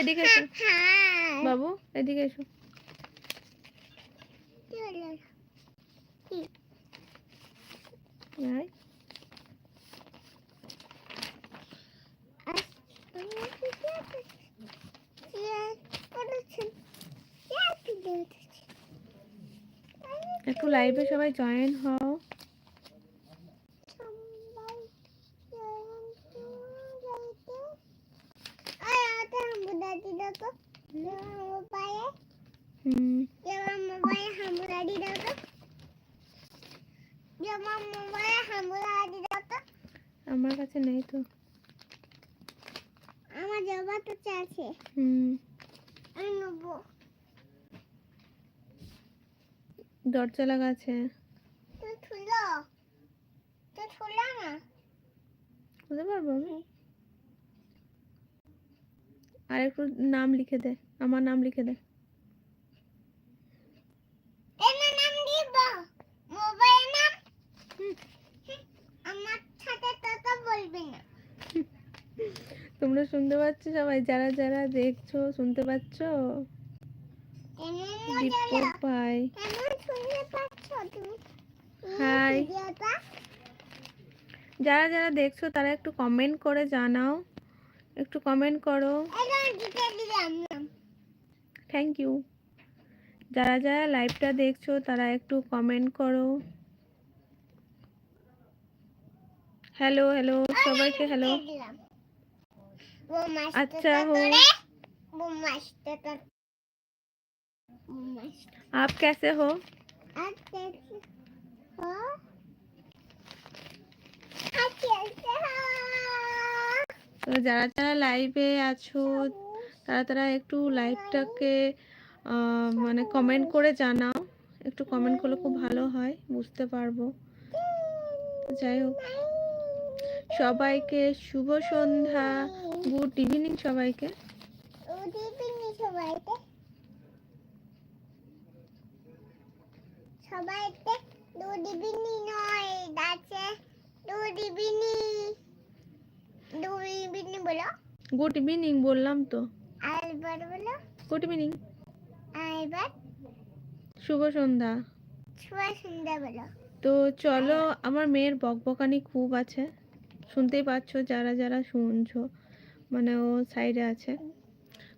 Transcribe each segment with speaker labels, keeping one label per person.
Speaker 1: এদিকে এসো। বাবু এদিকে এসো। একটু লাইভে সবাই জয়েন হও। হুম। আমার কাছে নেই তো।
Speaker 2: আমার জবা তো আছে
Speaker 1: হুম।
Speaker 2: আমি নেব।
Speaker 1: দরজা লাগা আছে।
Speaker 2: তুই খুলো তুই খুলো না?
Speaker 1: খুঁজে পারব আমি? আর একটু নাম লিখে দে আমার নাম লিখে দে। তোমরা শুনতে পাচ্ছ সবাই? যারা যারা দেখছ শুনতে পাচ্ছ? দীপক ভাই হাই যারা যারা দেখছ তারা একটু কমেন্ট করে জানাও। একটু কমেন্ট করো। থ্যাংক ইউ যারা যারা লাইভটা দেখছো তারা একটু কমেন্ট করো হ্যালো হ্যালো সবাইকে হ্যালো
Speaker 2: দিলাম বোমাস্ত
Speaker 1: अच्छा हो।
Speaker 2: বোমাস্ত বোমাস্ত
Speaker 1: आप कैसे हो
Speaker 2: आप कैसे
Speaker 1: যারা যারা লাইভে আছো, তারা তারা একটু লাইভটাকে মানে কমেন্ট করে জানাও। একটু কমেন্ট করলে খুব ভালো হয়, বুঝতে পারব। যাই হোক। সবাইকে শুভ সন্ধ্যা। গুড ইভিনিং সবাইকে।
Speaker 2: সবাইকে। নয় আছে। দুদিবিনি দুদিবিনি বলো।
Speaker 1: গুড ইভিনিং বললাম তো।
Speaker 2: আরেকবার বলো।
Speaker 1: গুড ইভিনিং
Speaker 2: আরেকবার
Speaker 1: শুভ সন্ধ্যা।
Speaker 2: শুভ সন্ধ্যা বলো।
Speaker 1: তো চলো আমার মেয়ের বকবকানি খুব আছে। শুনতেই পাচ্ছ যারা যারা শুনছো মানে ও সাইডে আছে।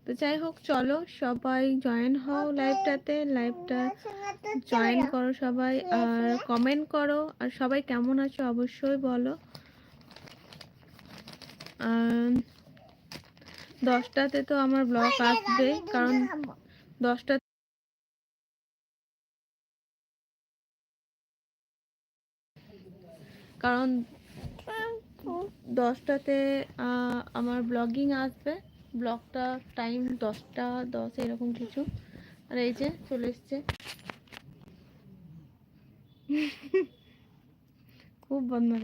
Speaker 1: তো যাই হোক চলো সবাই জয়েন হও লাইভটাতে লাইভটা জয়েন করো সবাই আর কমেন্ট করো। আর সবাই কেমন আছো অবশ্যই বলো। দশটাতে তো আমার ব্লগ আসবে, কারণ দশটা কারণ দশটাতে আমার ব্লগিং আসবে। ব্লগটা টাইম দশটা, দশ, এরকম কিছু। আর এই যে চলে এসছে। খুব বদমাশ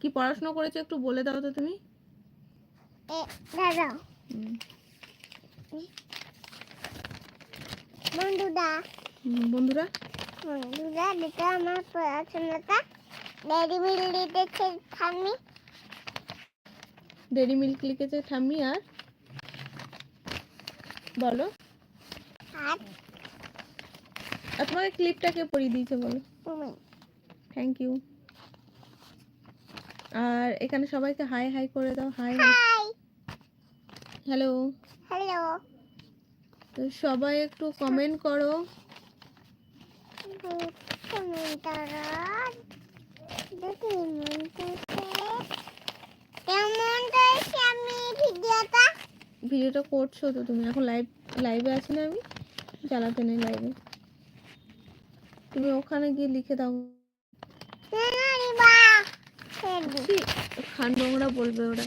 Speaker 1: কি পড়াশোনা করেছ একটু বলে দাও তো তুমি।
Speaker 2: বন্ধুরা।
Speaker 1: বন্ধুরা।
Speaker 2: বন্ধুরা আমার পড়াশোনাটা ডেরি মিল দেখে থামি
Speaker 1: ডেরি মিল্ক লিখেছে ঠাম্মি আর বলো।
Speaker 2: আর
Speaker 1: তোমাকে ক্লিপটাকে পরিয়ে দিয়েছে বলো? থ্যাংক ইউ আর এখানে সবাইকে হাই হাই করে দাও। হাই হাই হ্যালো
Speaker 2: হ্যালো
Speaker 1: তো সবাই একটু কমেন্ট করো।
Speaker 2: কমেন্টারা দেখি মনটাকে কেমন হয়েছে আমি ভিডিওটা
Speaker 1: ভিডিওটা করছ, তো তুমি এখন লাইভ লাইভে আছি না আমি? চালাতে নেই লাইভে তুমি ওখানে গিয়ে লিখে দাও। খান বলবে ওরা।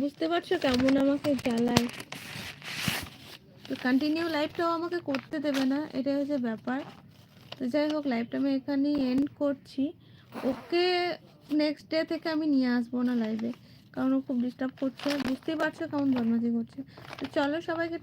Speaker 1: বুঝতে পারছ কেমন আমাকে জ্বালায়? তো কন্টিনিউ লাইভটাও আমাকে করতে দেবে না, এটাই হচ্ছে ব্যাপার। তো যাই হোক লাইভটা আমি এখানেই এন্ড করছি। ওকে নেক্সট ডে থেকে আমি নিয়ে আসব না লাইভে কারণ ও খুব ডিস্টার্ব করছে। বুঝতেই পারছ কেমন বদমাজি করছে। তো চলো সবাইকে